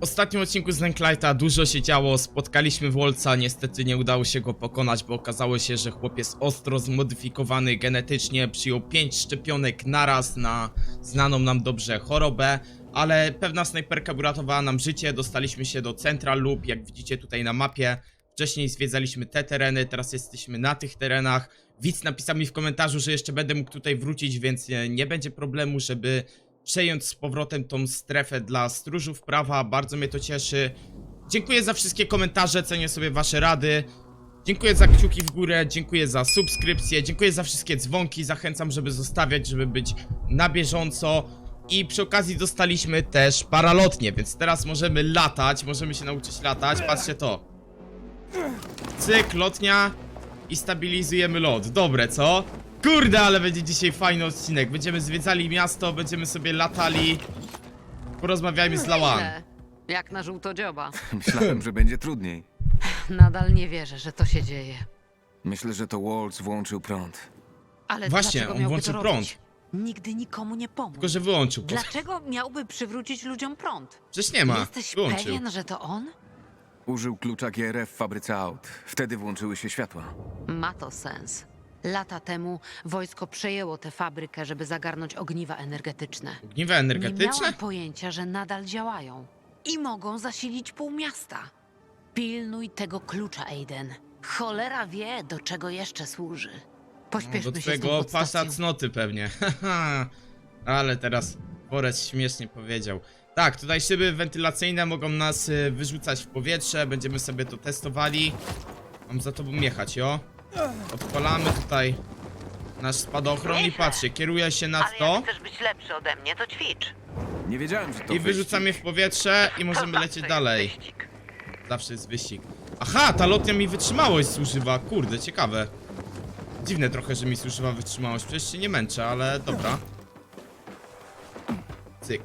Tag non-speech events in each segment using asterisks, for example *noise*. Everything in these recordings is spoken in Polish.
Ostatnim odcinku z Lighta dużo się działo, spotkaliśmy Wolca, niestety nie udało się go pokonać, bo okazało się, że chłop jest ostro zmodyfikowany genetycznie, przyjął 5 szczepionek naraz na znaną nam dobrze chorobę, ale pewna snajperka uratowała nam życie, dostaliśmy się do Central Loop, jak widzicie tutaj na mapie. Wcześniej zwiedzaliśmy te tereny, teraz jesteśmy na tych terenach. Widz napisał mi w komentarzu, że jeszcze będę mógł tutaj wrócić, więc nie będzie problemu, żeby przejąć z powrotem tą strefę dla stróżów prawa. Bardzo mnie to cieszy. Dziękuję za wszystkie komentarze, cenię sobie wasze rady. Dziękuję za kciuki w górę, dziękuję za subskrypcję, dziękuję za wszystkie dzwonki. Zachęcam, żeby zostawiać, żeby być na bieżąco. I przy okazji dostaliśmy też paralotnie, więc teraz możemy latać, możemy się nauczyć latać. Patrzcie to. Cyk, lotnia i stabilizujemy lot. Dobre, co? Kurde, ale będzie dzisiaj fajny odcinek. Będziemy zwiedzali miasto, będziemy sobie latali. Porozmawiajmy z Lawan. Jak na żółto dzioba. *laughs* Myślałem, że będzie trudniej. Nadal nie wierzę, że to się dzieje. Myślę, że to Waltz włączył prąd. Ale Właśnie, dlaczego on miałby włączył to robić? Nigdy nikomu nie pomógł. Tylko, że wyłączył. Dlaczego miałby przywrócić ludziom prąd? Przecież nie ma. Jesteś Wyłączył. pewien, że to on? Użył klucza GRF w fabryce aut. Wtedy włączyły się światła. Ma to sens. Lata temu wojsko przejęło tę fabrykę, żeby zagarnąć ogniwa energetyczne. Ogniwa Nie energetyczne? miałam pojęcia, że nadal działają. I mogą zasilić pół miasta. Pilnuj tego klucza, Aiden. Cholera wie, do czego jeszcze służy. Pośpieszmy No, Do się z tą twojego podstacją. pasa cnoty pewnie. Haha. *laughs* Ale teraz Borec śmiesznie powiedział. Tak, tutaj szyby wentylacyjne mogą nas y, wyrzucać w powietrze. Będziemy sobie to testowali. Mam za tobą jechać, jo? Odpalamy tutaj nasz spadochron i patrzcie, kieruje się nad Ale to jak chcesz być lepszy ode mnie, to ćwicz. Nie wiedziałem, że to i wyrzucamy je w powietrze i możemy lecieć dalej. wyścig. Zawsze jest wyścig. Aha, ta lotnia mi wytrzymałość zużywa. Kurde, ciekawe. Dziwne trochę, że mi zużywa wytrzymałość. Przecież się nie męczę, ale dobra. Cyk.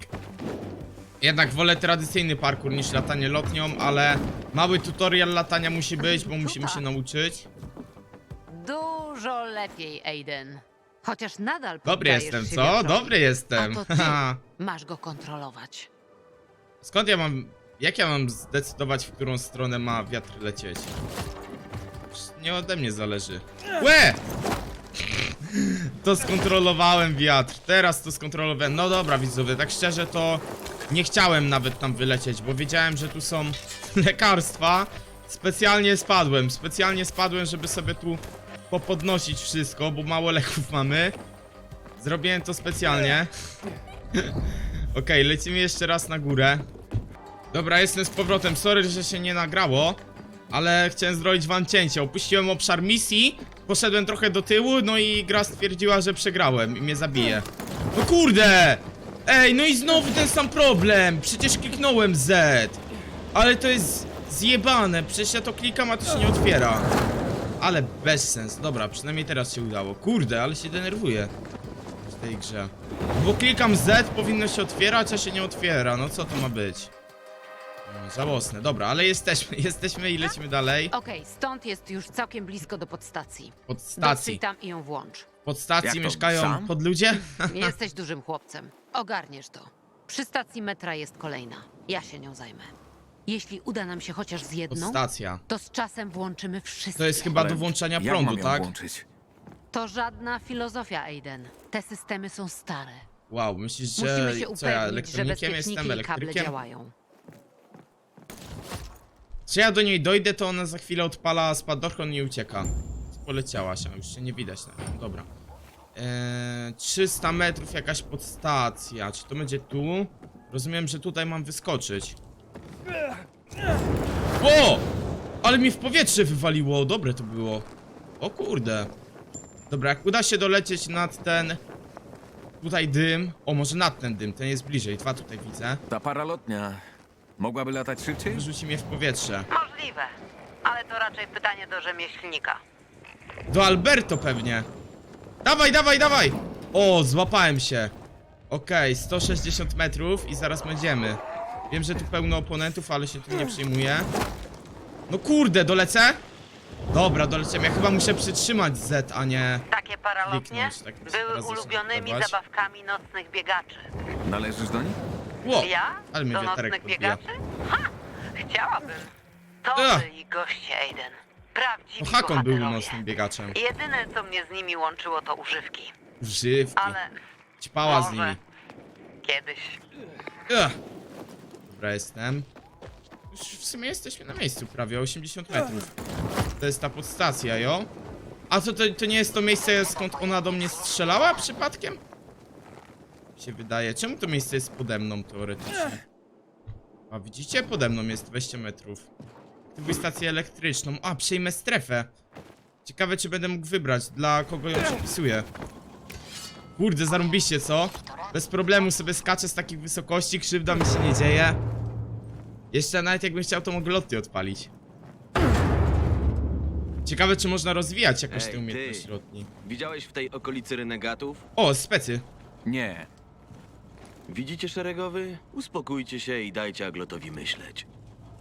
Jednak wolę tradycyjny parkour niż latanie lotnią, ale mały tutorial latania musi być, bo musimy się nauczyć. Dużo lepiej, Aiden. Chociaż nadal Dobry poddajesz jestem, się co? wiatrowi. Dobry jestem. A to ty Haha. masz go kontrolować. Skąd ja mam... Jak ja mam zdecydować, w którą stronę ma wiatr lecieć? Przecież Nie ode mnie zależy. Łe! To skontrolowałem wiatr. Teraz to skontrolowałem. No dobra, widzowie, tak szczerze to nie chciałem nawet tam wylecieć, bo wiedziałem, że tu są *laughs* lekarstwa. Specjalnie spadłem. Specjalnie spadłem, żeby sobie tu popodnosić wszystko, bo mało leków mamy. Zrobiłem to specjalnie. Okej, lecimy jeszcze raz na górę. Dobra, jestem z powrotem. Sorry, że się nie nagrało, ale chciałem zrobić wam cięcie. Opuściłem obszar misji, poszedłem trochę do tyłu, no i gra stwierdziła, że przegrałem i mnie zabije. No kurde! Ej, no i znowu ten sam problem. Przecież kliknąłem Z. Ale to jest zjebane. Przecież ja to klikam, a to się nie otwiera. Ale bez sens. Dobra, przynajmniej teraz się udało. Kurde, ale się denerwuję w tej grze. Bo klikam Z, powinno się otwierać, a się nie otwiera. No co to ma być? No, żałosne. Dobra, ale jesteśmy, *laughs* jesteśmy i lecimy dalej. Okej, stąd jest już całkiem blisko do podstacji. Pod Dotrzyj stacji. tam i ją włącz. Pod stacji Jak to, mieszkają sam? pod ludzie? *laughs* Jesteś dużym chłopcem. Ogarniesz to. Przy stacji metra jest kolejna. Ja się nią zajmę. Jeśli uda nam się chociaż z jedną, Podstacja. to z czasem włączymy wszystkie. To jest chyba do włączania jak prądu, mam ją tak? włączyć? To żadna filozofia, Aiden. Te systemy są stare. Wow, myślisz, że Musimy się co ja, upewnić, że elektronikiem bezpieczniki jestem, i kable elektrykiem? działają. Czy ja do niej dojdę, to ona za chwilę odpala spadochron i ucieka. Poleciała się, już się nie widać na nią, dobra. Eee, 300 metrów jakaś podstacja, czy to będzie tu? Rozumiem, że tutaj mam wyskoczyć. O! Ale mi w powietrze wywaliło, dobre to było. O kurde. Dobra, jak uda się dolecieć nad ten... Tutaj dym, o może nad ten dym, ten jest bliżej, dwa tutaj widzę. Ta paralotnia mogłaby latać szybciej? Wyrzuci mnie w powietrze. Możliwe, ale to raczej pytanie do rzemieślnika. Do Alberto pewnie. Dawaj, dawaj, dawaj! O, złapałem się. Okej, 160 metrów i zaraz będziemy. Wiem, że tu pełno oponentów, ale się tu nie przyjmuję. No kurde, dolecę? Dobra, doleciałem. Ja chyba muszę przytrzymać Z, a nie... Takie paralotnie Kliknąć, tak były ulubionymi dawać. zabawkami nocnych biegaczy. Należysz do nich? Ło, Ja? ale mnie Do wiaterek nocnych podbija. biegaczy? Ha! Chciałabym. To Ach. byli goście Aiden. Prawdziwi O, Hakon był bohaterowie. nocnym biegaczem. Jedyne, co mnie z nimi łączyło, to używki. Żywki. Ale Ćpała z może nimi. kiedyś. Ugh. Jestem. Już w sumie jesteśmy na miejscu prawie, 80 metrów. To jest ta podstacja, jo? A to, to, to nie jest to miejsce, skąd ona do mnie strzelała przypadkiem? Się wydaje. Czemu to miejsce jest pode mną teoretycznie? A widzicie? Pode mną jest 20 metrów. Aktywuj stację elektryczną. A, przejmę strefę. Ciekawe, czy będę mógł wybrać, dla kogo ją przypisuję. Kurde, zarąbiście, co? Bez problemu sobie skaczę z takich wysokości, krzywda mi się nie dzieje. Jeszcze nawet jakbym chciał, to mogę loty odpalić. Ciekawe, czy można rozwijać jakoś tę umiejętność lotni. Widziałeś w tej okolicy renegatów? O, specy. Nie. Widzicie szeregowy? Uspokójcie się i dajcie Aglotowi myśleć.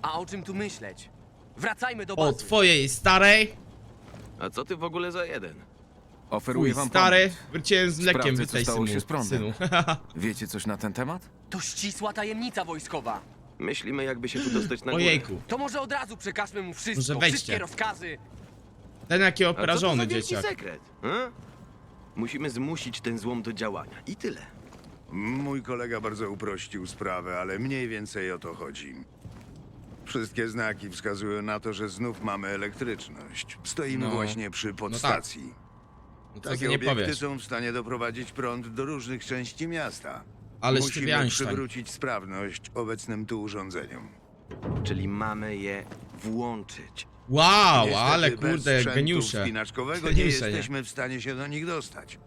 A o czym tu myśleć? Wracajmy do O, bazy. twojej starej. A co ty w ogóle za jeden? Oferuję wam stary. pomoc. Wróciłem z mlekiem, Sprawdzę, co stało synu. się z prądem. synu. *laughs* Wiecie coś na ten temat? To ścisła tajemnica wojskowa. Myślimy, jakby się tu dostać na górę. Ojejku. To może od razu przekażmy mu wszystko, wejdźcie. wszystkie rozkazy. Ten jaki A co to wielki dzieciak. sekret? A? Musimy zmusić ten złom do działania. I tyle. Mój kolega bardzo uprościł sprawę, ale mniej więcej o to chodzi. Wszystkie znaki wskazują na to, że znów mamy elektryczność. Stoimy No. właśnie przy podstacji. No co Takie nie obiekty powiesz. są w stanie doprowadzić prąd do różnych części miasta. Ale Musimy przywrócić sprawność obecnym tu urządzeniom. Czyli mamy je włączyć. Wow, Niestety ale bez kurde, sprzętu geniusze. wspinaczkowego nie Geniusze, nie? jesteśmy w stanie się do nich dostać.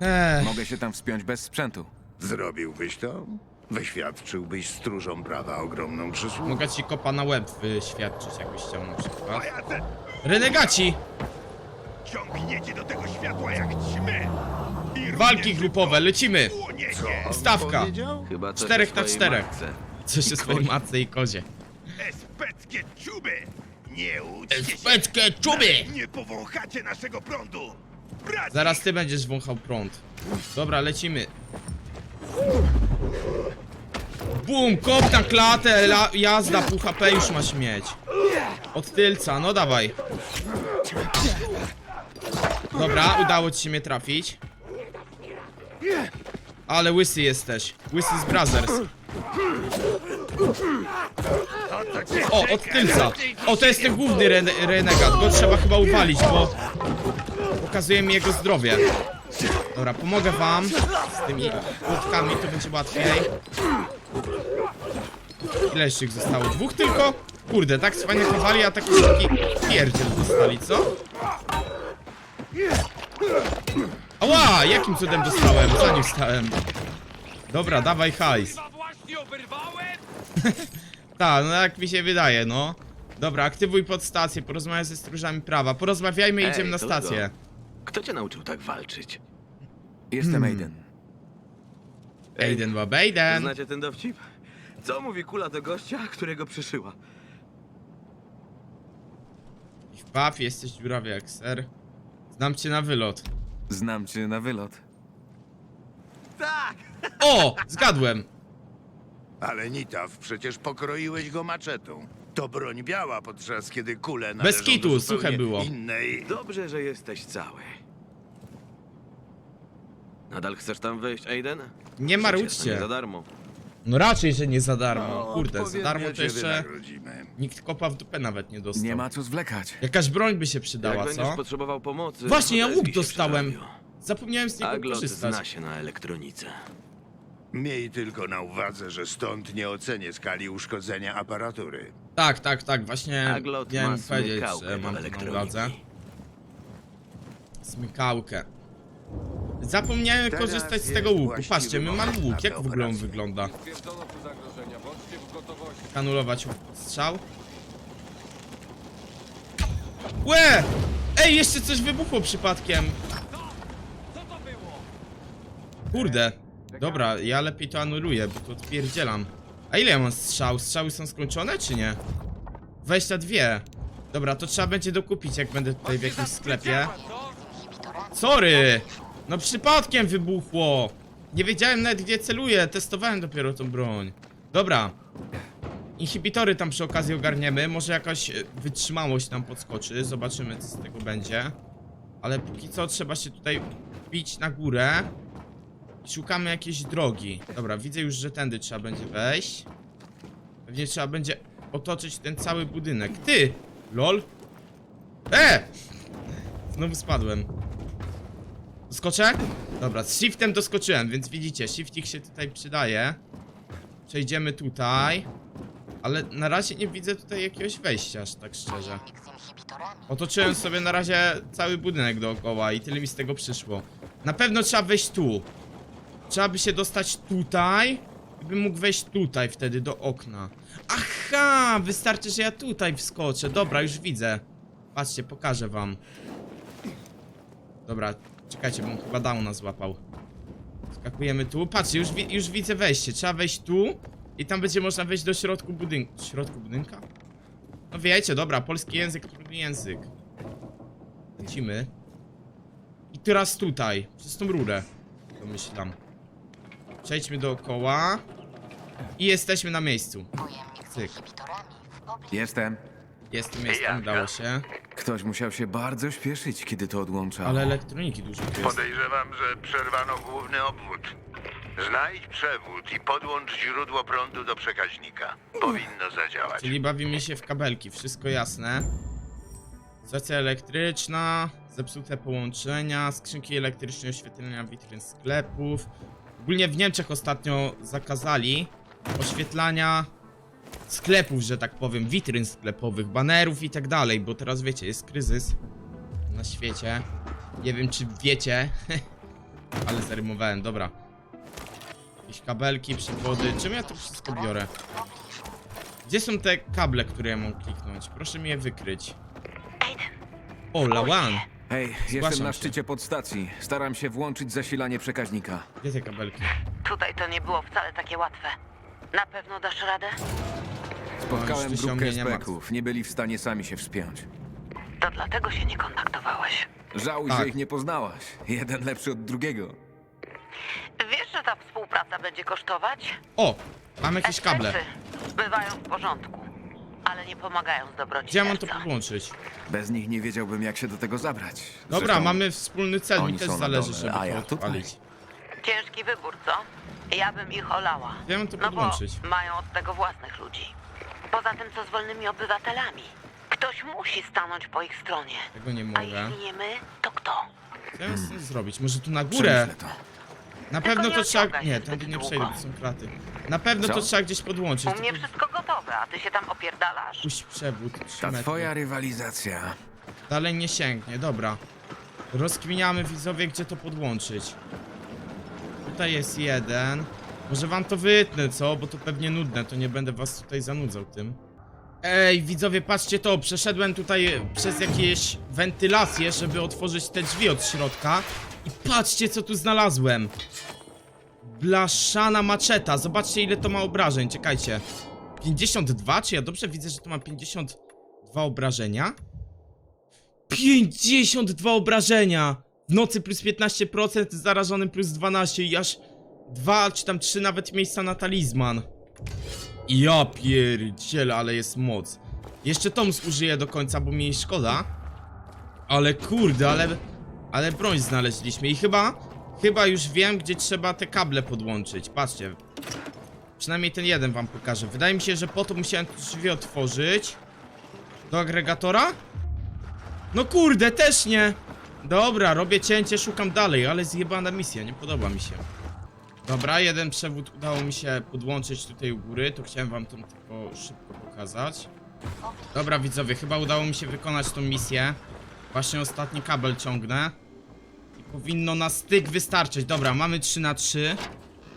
Ech. Mogę się tam wspiąć bez sprzętu. Zrobiłbyś to? Wyświadczyłbyś stróżom prawa ogromną przysługę. Mogę ci kopa na łeb wyświadczyć, jakbyś chciał na przykład. Renegaci! Ciągniecie do tego światła jak ćmy! I Walki również grupowe, lecimy! płoniecie! Stawka! Chyba coś Czterech o na swojej czterech. matce. Coś się swojej matce i kozie. Especkie ciuby! Nie łudźcie się! Czuby! Nie powąchacie naszego prądu! Zaraz ty będziesz wąchał prąd. Dobra, lecimy. Bum, kop na klatę, la, jazda, pół HP już masz mieć. Od tylca, no dawaj. Dobra, udało ci się mnie trafić. Ale łysy jesteś. Łysy Brothers. O, od tylca. O, to jest ten główny rene renegat. Go trzeba chyba uwalić, bo pokazuje mi jego zdrowie. Dobra, pomogę wam z tymi kłódkami, to będzie łatwiej. Ile jeszcze ich zostało? Dwóch tylko? Kurde, tak fajnie chowali, a taki szybki pierdziel dostali, co? Ała! Jakim cudem dostałem? Za nim stałem. Dobra, dawaj hajs. *laughs* Tak, no jak mi się wydaje, no. Dobra, aktywuj podstację, porozmawiaj ze stróżami prawa. Porozmawiajmy i Ej, idziemy na stację. Kto cię nauczył tak walczyć? Jestem Hmm. Aiden. Aiden Babejden. Znacie ten dowcip? Co mówi kula do gościa, którego przyszyła? I w Puff jesteś dziurawy jak ser. Znam cię na wylot. Znam cię na wylot. Tak! O! Zgadłem! Ale Nitaw, przecież pokroiłeś go maczetą. To broń biała, podczas kiedy kule należą kitu, do zupełnie suche było. innej... Dobrze, że jesteś cały. Nadal chcesz tam wejść, Aiden? Nie marudźcie. Nie za darmo. No raczej, że nie za darmo. Kurde, za odpowiednio darmo to cię jeszcze wynagrodzimy. nikt kopa w dupę nawet nie dostał. Nie ma co zwlekać. Jakaś broń by się Jak przydała, będziesz co? potrzebował pomocy... Właśnie, ja łuk się dostałem. Zapomniałem z niego Aglot korzystać. zna się na elektronice. Miej tylko na uwadze, że stąd nie ocenię skali uszkodzenia aparatury. Tak, tak, tak, właśnie Aglot miałem ma powiedzieć, smykałkę że do mam to na elektroniki. uwadze. Smykałkę. Zapomniałem Teraz korzystać z tego łuku. Patrzcie, my mamy łuk. Jak w ogóle on wygląda? Anulować strzał. Łe! Ej, jeszcze coś wybuchło przypadkiem. Kurde. Dobra, ja lepiej to anuluję, bo to odpierdzielam. A ile ja mam strzał? Strzały są skończone, czy nie? 22. Dobra, to trzeba będzie dokupić, jak będę tutaj w jakimś sklepie. Sorry! No przypadkiem wybuchło! Nie wiedziałem nawet gdzie celuję, testowałem dopiero tą broń. Dobra. Inhibitory tam przy okazji ogarniemy, może jakaś e, wytrzymałość nam podskoczy, zobaczymy co z tego będzie. Ale póki co trzeba się tutaj bić na górę. Szukamy jakiejś drogi. Dobra, widzę już, że tędy trzeba będzie wejść. Pewnie trzeba będzie otoczyć ten cały budynek. Ty! Lol! E! Znowu spadłem. Skoczę? Dobra, z shiftem doskoczyłem, więc widzicie, shiftik się tutaj przydaje. Przejdziemy tutaj. Ale na razie nie widzę tutaj jakiegoś wejścia, aż tak szczerze. Otoczyłem sobie na razie cały budynek dookoła i tyle mi z tego przyszło. Na pewno trzeba wejść tu. Trzeba by się dostać tutaj i bym mógł wejść tutaj wtedy do okna. Aha, wystarczy, że ja tutaj wskoczę. Dobra, już widzę. Patrzcie, pokażę wam. Dobra, czekajcie, bo on chyba downa złapał. Skakujemy tu. Patrzcie, już, wi już widzę wejście. Trzeba wejść tu i tam będzie można wejść do środku budynku. Środku budynka? No wiecie, dobra, polski język, trudny język. Lecimy. I teraz tutaj, przez tą rurę. Domyślam. Przejdźmy dookoła. I jesteśmy na miejscu. Cyk. Jestem. Jestem, jestem, udało się. Ktoś musiał się bardzo śpieszyć, kiedy to odłączało. Ale elektroniki dużo tu jest. Podejrzewam, że przerwano główny obwód. Znajdź przewód i podłącz źródło prądu do przekaźnika. Powinno zadziałać. Czyli bawimy się w kabelki, wszystko jasne. Stacja elektryczna, zepsute połączenia, skrzynki elektryczne, oświetlenia witryn sklepów. Ogólnie w Niemczech ostatnio zakazali oświetlania sklepów, że tak powiem, witryn sklepowych, banerów i tak dalej, bo teraz wiecie, jest kryzys na świecie. Nie wiem czy wiecie, *laughs* ale zarymowałem, dobra. Jakieś kabelki, przewody, czym ja to wszystko biorę? Gdzie są te kable, które ja mam kliknąć? Proszę mi je wykryć. O, Lawan! Hej, jestem Zgłaszam na się. szczycie podstacji. Staram się włączyć zasilanie przekaźnika. Gdzie te kabelki? Tutaj to nie było wcale takie łatwe. Na pewno dasz radę? Spotkałem grupkę martw. speków. Nie byli w stanie sami się wspiąć. To dlatego się nie kontaktowałeś. Żałuj, Tak. że ich nie poznałaś. Jeden lepszy od drugiego. Wiesz, że ta współpraca będzie kosztować? O! Mam jakieś kable. Bywają w porządku, ale nie pomagają zdobyć Gdzie ja mam to serca. podłączyć? Bez nich nie wiedziałbym, jak się do tego zabrać. Dobra, Zresztą mamy wspólny cel, mi oni też są na zależy, dole, żeby a to ja tutaj. odpalić. Ciężki wybór, co? Ja bym ich olała. Ja mam to no podłączyć. bo mają od tego własnych ludzi. Poza tym, co z wolnymi obywatelami? Ktoś musi stanąć po ich stronie. Tego nie A mogę. jeśli nie my, to kto? Co ja mam z tym zrobić? Może tu na górę? przemyślę to. Na Tylko pewno nie to trzeba... odciągaj Nie, zbyt nie długo. przejdę, to są kraty. Na pewno to Co? trzeba gdzieś podłączyć. U mnie wszystko gotowe, a ty się tam opierdalasz. Puść przewód, trzy Ta metry. twoja rywalizacja. Dalej nie sięgnie, dobra. Rozkminiamy widzowie, gdzie to podłączyć. Tutaj jest jeden. Może wam to wytnę, co? Bo to pewnie nudne, to nie będę was tutaj zanudzał tym. Ej, widzowie, patrzcie to, przeszedłem tutaj przez jakieś wentylacje, żeby otworzyć te drzwi od środka. I patrzcie, co tu znalazłem. Blaszana maczeta, zobaczcie ile to ma obrażeń, czekajcie. 52? Czy ja dobrze widzę, że to ma 52 obrażenia? 52 obrażenia! W nocy plus 15%, zarażonym plus 12 i aż 2 czy tam 3 nawet miejsca na talizman. Ja pierdzielę, ale jest moc. Jeszcze tom zużyję do końca, bo mi jej szkoda. Ale kurde, ale... Ale broń znaleźliśmy i chyba... Chyba już wiem, gdzie trzeba te kable podłączyć. Patrzcie. Przynajmniej ten jeden wam pokażę. Wydaje mi się, że po to musiałem drzwi otworzyć. Do agregatora? No kurde, też nie! Dobra, robię cięcie, szukam dalej, ale zjebana misja, nie podoba mi się. Dobra, jeden przewód udało mi się podłączyć tutaj u góry, to chciałem wam to tylko szybko pokazać. Dobra widzowie, chyba udało mi się wykonać tą misję. Właśnie ostatni kabel ciągnę. I powinno na styk wystarczyć. Dobra, mamy 3 na 3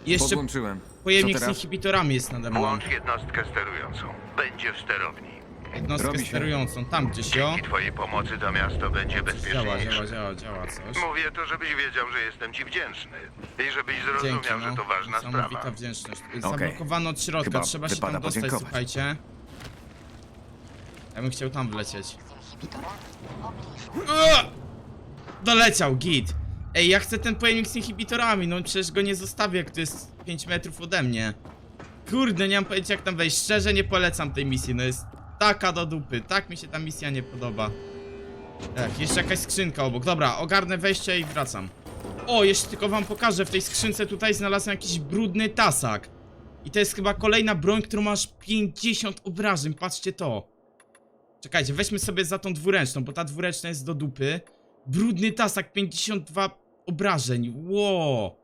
Jeszcze Podłączyłem. pojemnik z teraz? inhibitorami jest nade mną. Włącz jednostkę sterującą. Będzie w sterowni. Jednostkę Robi się. sterującą, tam gdzieś jo. I twojej pomocy to miasto będzie Działa, bezpieczniejsze. działa, działa, działa coś. Mówię to, żebyś wiedział, że jestem ci wdzięczny. I żebyś zrozumiał, Dzięki, no. że to ważna Niesamowita sprawa. wdzięczność. Zablokowano od środka, Chyba trzeba się wypada tam dostać, podziękować. słuchajcie. Ja bym chciał tam wlecieć. Ua! Doleciał, git. Ej, ja chcę ten pojemnik z inhibitorami, no przecież go nie zostawię, jak to jest 5 metrów ode mnie. Kurde, nie mam pojęcia jak tam wejść. Szczerze nie polecam tej misji, no jest taka do dupy. Tak mi się ta misja nie podoba. Tak, jeszcze jakaś skrzynka obok. Dobra, ogarnę wejście i wracam. O, jeszcze tylko wam pokażę, w tej skrzynce tutaj znalazłem jakiś brudny tasak. I to jest chyba kolejna broń, którą masz 50 obrażeń, patrzcie to. Czekajcie, weźmy sobie za tą dwuręczną, bo ta dwuręczna jest do dupy. Brudny tasak, 52 obrażeń, ło.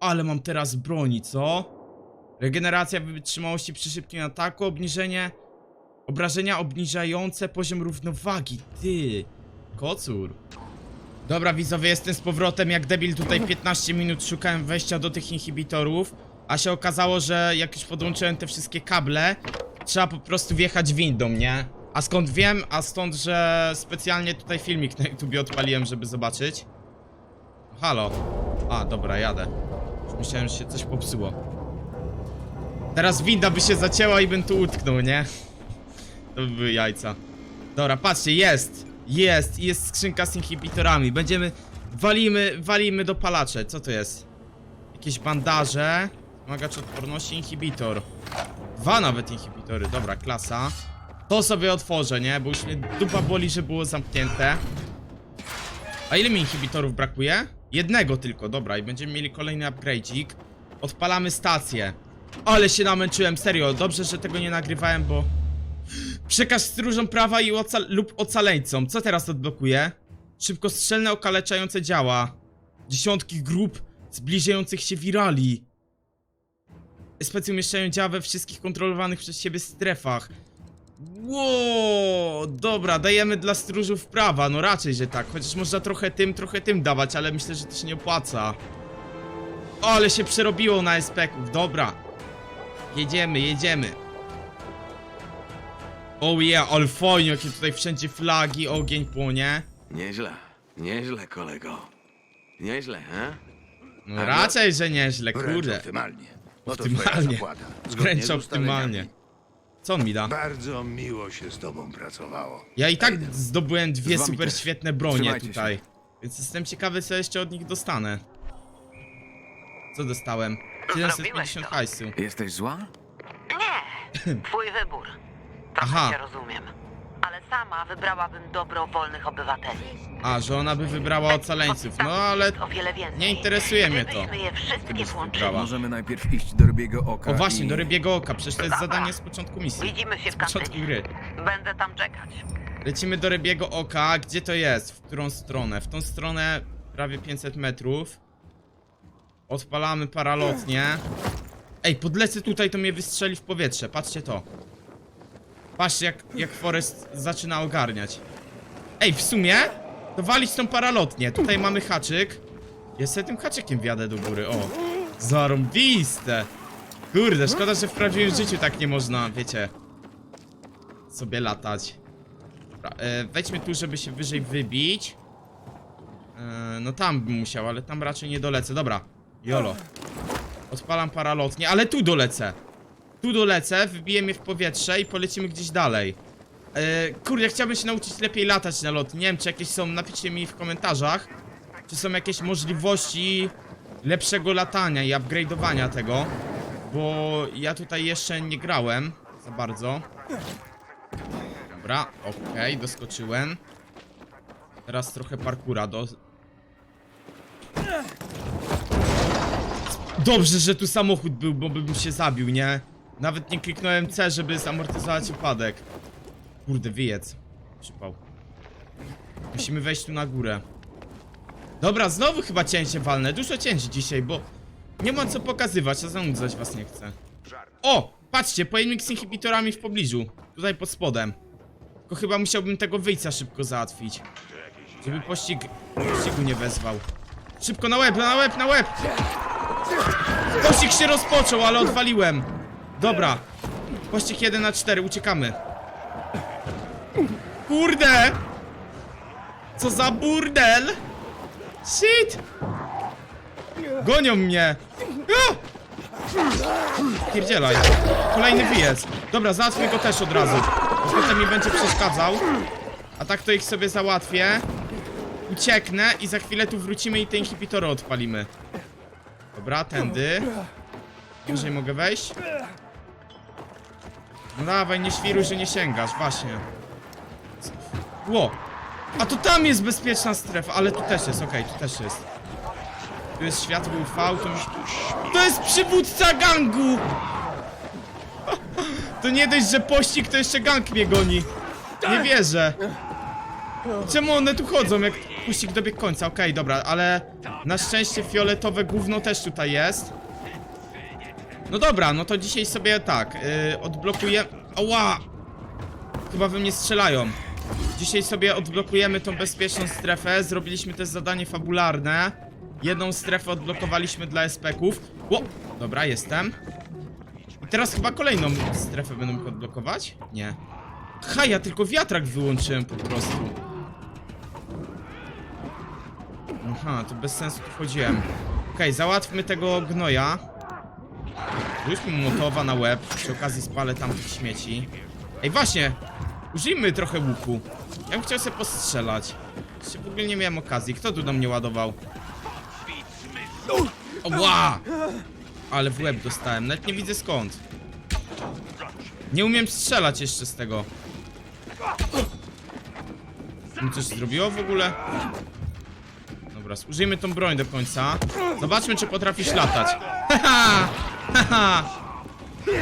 Ale mam teraz broni, co? Regeneracja wytrzymałości przy szybkim ataku, obniżenie... Obrażenia obniżające poziom równowagi, ty. Kocur. Dobra widzowie, jestem z powrotem, jak debil tutaj *laughs* 15 minut szukałem wejścia do tych inhibitorów A się okazało, że jak już podłączyłem te wszystkie kable Trzeba po prostu wjechać windą, nie? A skąd wiem? A stąd, że specjalnie tutaj filmik na YouTubie odpaliłem, żeby zobaczyć Halo A, dobra, jadę Już myślałem, że się coś popsuło Teraz winda by się zacięła i bym tu utknął, nie? To by były jajca Dobra, patrzcie, jest! Jest, jest skrzynka z inhibitorami. Będziemy. Walimy, walimy do palacze. Co to jest? Jakieś bandaże. Wymagacz odporności, inhibitor. Dwa nawet inhibitory, dobra, klasa. To sobie otworzę, nie? Bo już mnie dupa boli, że było zamknięte. A ile mi inhibitorów brakuje? Jednego tylko, dobra, i będziemy mieli kolejny upgrade'ik. Odpalamy stację. Ale się namęczyłem, serio. Dobrze, że tego nie nagrywałem, bo Przekaż stróżom prawa i lub ocaleńcom. Co teraz odblokuje? Szybkostrzelne okaleczające działa. Dziesiątki grup zbliżających się wirali. Specy umieszczają działa we wszystkich kontrolowanych przez siebie strefach. Ło, dobra, dajemy dla stróżów prawa, no raczej, że tak. Chociaż można trochę tym, trochę tym dawać, ale myślę, że to się nie opłaca. O, ale się przerobiło na SPK-ów, dobra. Jedziemy, jedziemy. Oh yeah, ale fajnie, jakie tutaj wszędzie flagi, ogień płonie. Nieźle, nieźle, kolego. Nieźle, he? No raczej, że nieźle, kurde. optymalnie. Oto Optymalnie. twoja zapłata. Zgodnie Wręcz z optymalnie. ustaleniami. Co on mi da? Bardzo miło się z tobą pracowało. Ja i tak zdobyłem dwie Z wami super też. świetne bronie Trzymajcie tutaj. się. Więc jestem ciekawy, co jeszcze od nich dostanę. Co dostałem? Zrobiłeś 750 to. hajsu. Jesteś zła? Nie, twój wybór. Trochę Aha. cię rozumiem. Ale sama wybrałabym dobro wolnych obywateli. A, że ona by wybrała ocaleńców. No ale O wiele więcej. nie interesuje mnie to. Gdybyśmy je wszystkie Gdybyś włączyli. wybrała. Możemy najpierw iść do rybiego oka O właśnie, i... do rybiego oka, przecież to jest Dobra. zadanie z początku misji. Widzimy się Z w początku kantynie. gry. Będę tam czekać. Lecimy do rybiego oka. Gdzie to jest? W którą stronę? W tą stronę prawie 500 metrów. Odpalamy paralotnie. Ej, podlecę tutaj, to mnie wystrzeli w powietrze. Patrzcie to. Patrzcie, jak, jak Forest zaczyna ogarniać. Ej, w sumie to walić tą paralotnię. Tutaj mamy haczyk. Ja sobie tym haczykiem wjadę do góry. O, zarąbiste. Kurde, szkoda, że w prawdziwym życiu tak nie można, wiecie, sobie latać. Dobra, e, wejdźmy tu, żeby się wyżej wybić. E, no tam bym musiał, ale tam raczej nie dolecę. Dobra, jolo. Odpalam paralotnie, ale tu dolecę. Tu dolecę, wybiję mnie w powietrze i polecimy gdzieś dalej. E, kurde, chciałbym się nauczyć lepiej latać na lot. Nie wiem, czy jakieś są, napiszcie mi w komentarzach. Czy są jakieś możliwości lepszego latania i upgrade'owania tego. Bo ja tutaj jeszcze nie grałem za bardzo. Dobra, okej, doskoczyłem. Teraz trochę parkura do... Dobrze, że tu samochód był, bo bym się zabił, nie? Nawet nie kliknąłem C, żeby zamortyzować upadek. Kurde, wyjedz. Przypał. Musimy wejść tu na górę. Dobra, znowu chyba cięcie walne. Dużo cięci dzisiaj, bo nie mam co pokazywać, a zanudzać was nie chcę. O! Patrzcie, pojemnik z inhibitorami w pobliżu. Tutaj pod spodem. Tylko chyba musiałbym tego wyjścia szybko załatwić. Żeby pościg... pościgu nie wezwał. Szybko na łeb, na łeb, na łeb! Pościg się rozpoczął, ale odwaliłem. Dobra. Pościg 1 na 4, uciekamy. Kurde! Co za burdel! Shit! Gonią mnie! Pierdzielaj. Kolejny wyjazd. Dobra, załatwię go też od razu. Bo potem mi będzie przeszkadzał. A tak to ich sobie załatwię. ucieknę i za chwilę tu wrócimy i te inhibitory odpalimy. Dobra, tędy. Wyżej mogę wejść? No dawaj, nie świruj, że nie sięgasz, właśnie. Ło! A to tam jest bezpieczna strefa, ale tu też jest, okej, tu też jest. Tu jest światło UV, to już... To jest przywódca gangu! *laughs* To nie dość, że pościg, to jeszcze gang mnie goni. Nie wierzę. Czemu one tu chodzą, jak pościg dobiegł końca? Okej, dobra, ale na szczęście fioletowe gówno też tutaj jest. No dobra, no to dzisiaj sobie tak, yy, odblokuję... Ała! Chyba we mnie strzelają. Dzisiaj sobie odblokujemy tą bezpieczną strefę. Zrobiliśmy też zadanie fabularne. Jedną strefę odblokowaliśmy dla SPK-ów. Ło! Dobra, jestem. I teraz chyba kolejną strefę będę mógł odblokować? Nie. Ha, ja tylko wiatrak wyłączyłem po prostu. Aha, to bez sensu tu wchodziłem. Okej, załatwmy tego gnoja. Rzućmy mu motowa na łeb. Przy okazji spalę tam tych śmieci. Ej, właśnie! Użyjmy trochę łuku. Ja bym chciał sobie postrzelać. Jeszcze w ogóle nie miałem okazji. Kto tu do mnie ładował? Ła! Ale w łeb dostałem. Nawet nie widzę skąd. Nie umiem strzelać jeszcze z tego. Mi coś zrobiło w ogóle? Dobra, użyjmy tą broń do końca. Zobaczmy, czy potrafisz latać. *laughs* Haha! Haha!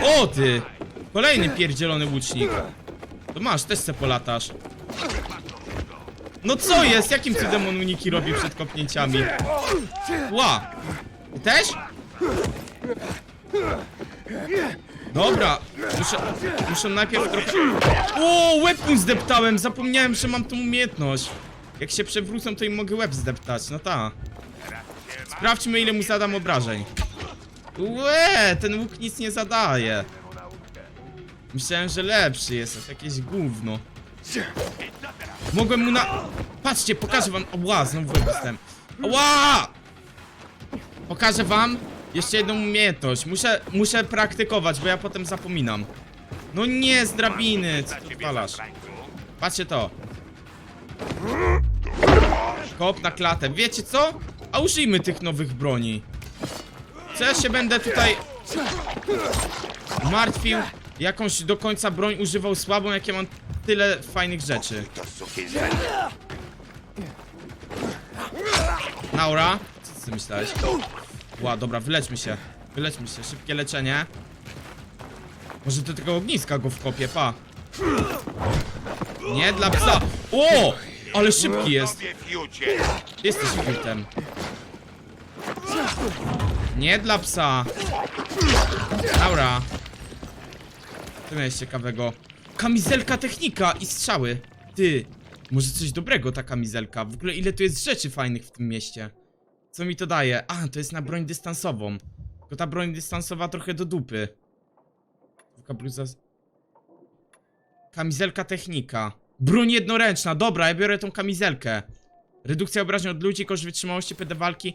O ty! Kolejny pierdzielony łucznik. To masz, też se polatasz. No co jest? Jakim cudem on uniki robi przed kopnięciami? Ła! Ty też? Dobra, muszę, muszę najpierw trochę... O, łeb mu zdeptałem, zapomniałem, że mam tą umiejętność. Jak się przewrócą, to im mogę łeb zdeptać, no ta. Sprawdźmy, ile mu zadam obrażeń. Łe, ten łuk nic nie zadaje. Myślałem, że lepszy jest, jakieś gówno. Mogłem mu na... Patrzcie, pokażę wam... Ła, znowu jestem. Ła! Pokażę wam jeszcze jedną umiejętność. Muszę, muszę praktykować, bo ja potem zapominam. No nie, z drabiny, co ty odwalasz? Patrzcie to. Kop na klatę. Wiecie co? A użyjmy tych nowych broni. Co ja się będę tutaj martwił? Jakąś do końca broń używał słabą, jak ja mam tyle fajnych rzeczy. Naura, co ty myślałeś? Ła, dobra, wyleczmy się. Wyleczmy się, szybkie leczenie. Może do tego ogniska go wkopię, pa. Nie dla psa. O! Ale szybki jest. Jesteś fiutem. Nie dla psa. Laura. Co miałeś ciekawego? Kamizelka technika i strzały. Ty, może coś dobrego ta kamizelka. W ogóle ile tu jest rzeczy fajnych w tym mieście. Co mi to daje? A, to jest na broń dystansową. Tylko ta broń dystansowa trochę do dupy. Kamizelka technika. Broń jednoręczna. Dobra, ja biorę tą kamizelkę. Redukcja obrażeń od ludzi, koszt wytrzymałości, PD walki.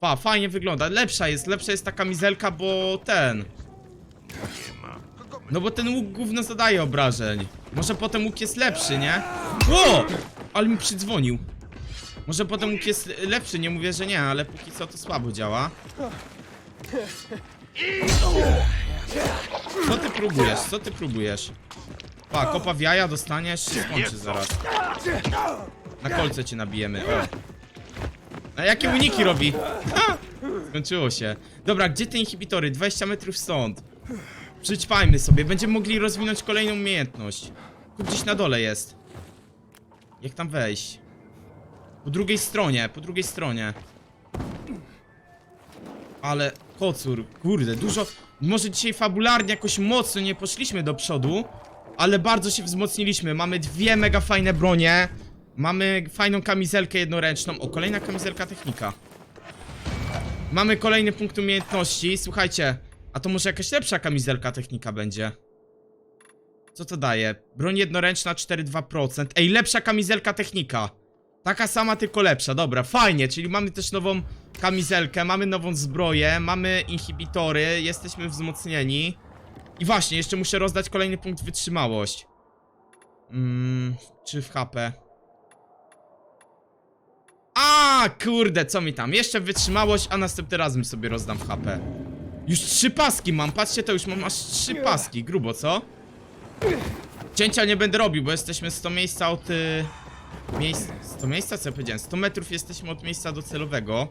Pa, fajnie wygląda. Lepsza jest, lepsza jest ta kamizelka, bo ten... No bo ten łuk gówno zadaje obrażeń. Może potem łuk jest lepszy, nie? O! Ale mi przydzwonił. Może potem łuk jest lepszy, nie mówię, że nie, ale póki co to słabo działa. Co ty próbujesz? Co ty próbujesz? Pa, kopa w jaja dostaniesz, się skończy zaraz. Na kolce cię nabijemy, o. A jakie uniki robi? Ha! Skończyło się. Dobra, gdzie te inhibitory? 20 metrów stąd. Przyćpajmy sobie, będziemy mogli rozwinąć kolejną umiejętność. Tu gdzieś na dole jest. Jak tam wejść? Po drugiej stronie, po drugiej stronie. Ale kocur, kurde, dużo. Może dzisiaj fabularnie jakoś mocno nie poszliśmy do przodu, ale bardzo się wzmocniliśmy. Mamy dwie mega fajne bronie. Mamy fajną kamizelkę jednoręczną. O, kolejna kamizelka technika. Mamy kolejny punkt umiejętności. Słuchajcie, a to może jakaś lepsza kamizelka technika będzie? Co to daje? Broń jednoręczna 4,2%. Ej, lepsza kamizelka technika. Taka sama, tylko lepsza. Dobra, fajnie, czyli mamy też nową kamizelkę, mamy nową zbroję, mamy inhibitory, jesteśmy wzmocnieni. I właśnie, jeszcze muszę rozdać kolejny punkt wytrzymałość. Mm, czy w HP? A, kurde, co mi tam? Jeszcze wytrzymałość, a następnym razem sobie rozdam HP. Już trzy paski mam, patrzcie, to już mam aż trzy paski, grubo, co? Cięcia nie będę robił, bo jesteśmy 100 miejsca od... Y... Miejsc... 100 miejsca? Co ja powiedziałem? 100 metrów jesteśmy od miejsca docelowego.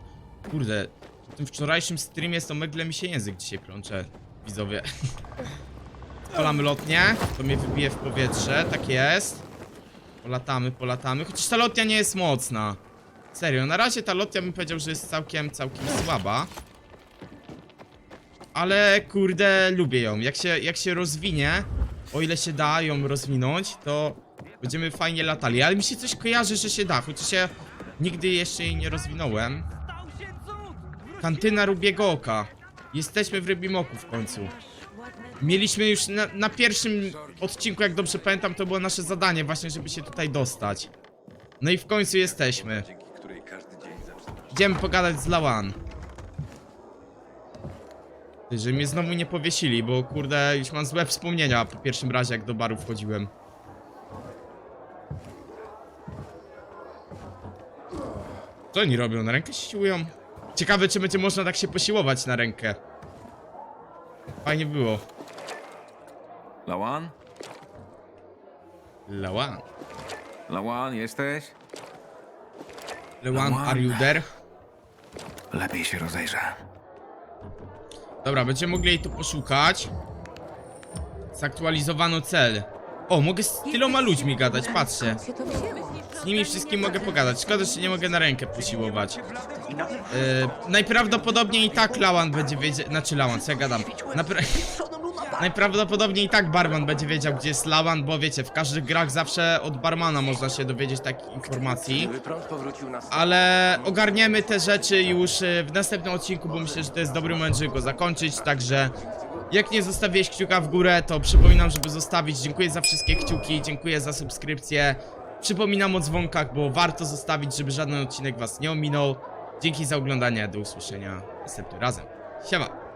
Kurde, w tym wczorajszym streamie to megle mi się język dzisiaj plącze, widzowie. *laughs* Polamy lotnie, to mnie wybije w powietrze, tak jest. Polatamy, polatamy, chociaż ta lotnia nie jest mocna. Serio, na razie ta lotnia bym powiedział, że jest całkiem, całkiem słaba. Ale kurde, lubię ją. Jak się, jak się rozwinie, o ile się da ją rozwinąć, to będziemy fajnie latali. Ale mi się coś kojarzy, że się da, chociaż ja nigdy jeszcze jej nie rozwinąłem. Kantyna Rubiego Oka. Jesteśmy w Rybim Oku w końcu. Mieliśmy już na, na pierwszym odcinku, jak dobrze pamiętam, to było nasze zadanie właśnie, żeby się tutaj dostać. No i w końcu jesteśmy. Idziemy pogadać z Lawan. Ty, Że mnie znowu nie powiesili, bo kurde, już mam złe wspomnienia po pierwszym razie, jak do baru wchodziłem. Co oni robią? Na rękę się siłują? Ciekawe, czy będzie można tak się posiłować na rękę. Fajnie było. Lawan? Lawan. Lawan, jesteś? Lawan. are you there? Lepiej się rozejrzę. Dobra, będziemy mogli jej tu poszukać. Zaktualizowano cel. O, mogę z tyloma ludźmi gadać, patrzcie. Z nimi wszystkim mogę pogadać. Szkoda, że nie mogę na rękę posiłować. Yy, najprawdopodobniej i tak Lawan będzie wiedział. Znaczy Lawan, co ja gadam? Napra najprawdopodobniej i tak barman będzie wiedział, gdzie jest Lawan, bo wiecie, w każdych grach zawsze od barmana można się dowiedzieć takich informacji. Ale ogarniemy te rzeczy już y, w następnym odcinku, bo myślę, że to jest dobry moment, żeby go zakończyć, także jak nie zostawiłeś kciuka w górę, to przypominam, żeby zostawić. Dziękuję za wszystkie kciuki, dziękuję za subskrypcję. Przypominam o dzwonkach, bo warto zostawić, żeby żaden odcinek was nie ominął. Dzięki za oglądanie, do usłyszenia następnym razem. Siema!